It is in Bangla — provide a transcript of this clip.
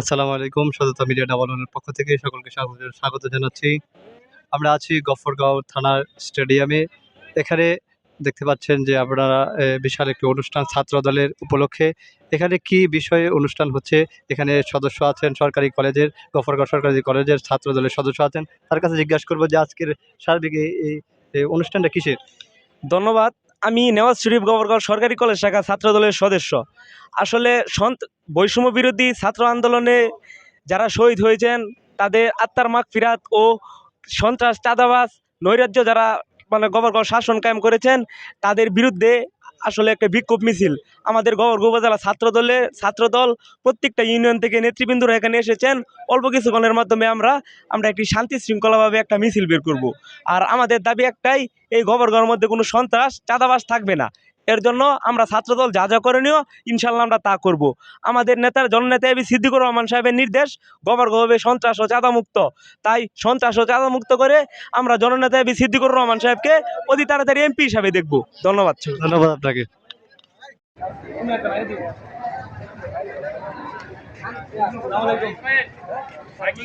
আসসালামু আলাইকুম, সততা মিডিয়া ডাবল ওয়ানের পক্ষ থেকে সকলকে স্বাগত জানাচ্ছি। আমরা আছি গফরগাঁও থানার স্টেডিয়ামে। এখানে দেখতে পাচ্ছেন যে আপনারা বিশাল একটি অনুষ্ঠান ছাত্র দলের উপলক্ষে। এখানে কি বিষয়ে অনুষ্ঠান হচ্ছে? এখানে সদস্য আছেন সরকারি কলেজের, গফরগাঁও সরকারি কলেজের ছাত্র দলের সদস্য আছেন। তার কাছে জিজ্ঞাসা করব যে আজকের সার্বিক এই অনুষ্ঠানটা কিসের? ধন্যবাদ। আমি নেওয়াজ শরীফ গভর্নর সরকারি কলেজ শাখা ছাত্র দলের সদস্য। আসলে সন্ত বৈষম্য বিরোধী ছাত্র আন্দোলনে যারা শহীদ হয়েছেন, তাদের আত্মার মাগ ফিরাত ও সন্ত্রাস, চাঁদাবাজ, নৈরাজ্য যারা মানে গভর্নর শাসন কায়েম করেছেন, তাদের বিরুদ্ধে আসলে একটা বিক্ষোভ মিছিল। আমাদের গভর্নর উপজেলা ছাত্রদলের ছাত্রদল প্রত্যেকটা ইউনিয়ন থেকে নেতৃবৃন্দরা এখানে এসেছেন। অল্প কিছুক্ষণের মাধ্যমে আমরা আমরা একটি শান্তি শৃঙ্খলাভাবে একটা মিছিল বের করব। আর আমাদের দাবি একটাই, এই গভর্নর মধ্যে কোনো সন্ত্রাস চাঁদাবাস থাকবে না। এর জন্য আমরা ছাত্রদল যা যা করণীয় ইনশাল্লাহ আমরা তা করব। আমাদের নেতার জননেতা এবি সিদ্দিকুর রহমান সাহেবের নির্দেশ গভর্নর হবে সন্ত্রাস ও চাঁদামুক্ত। তাই সন্ত্রাস ও চাঁদামুক্ত করে আমরা জননেতা এবি সিদ্দিকুর রহমান সাহেবকে অতি তাড়াতাড়ি এমপি হিসাবে দেখব। ধন্যবাদ ধন্যবাদ আপনাকে। মাইকিং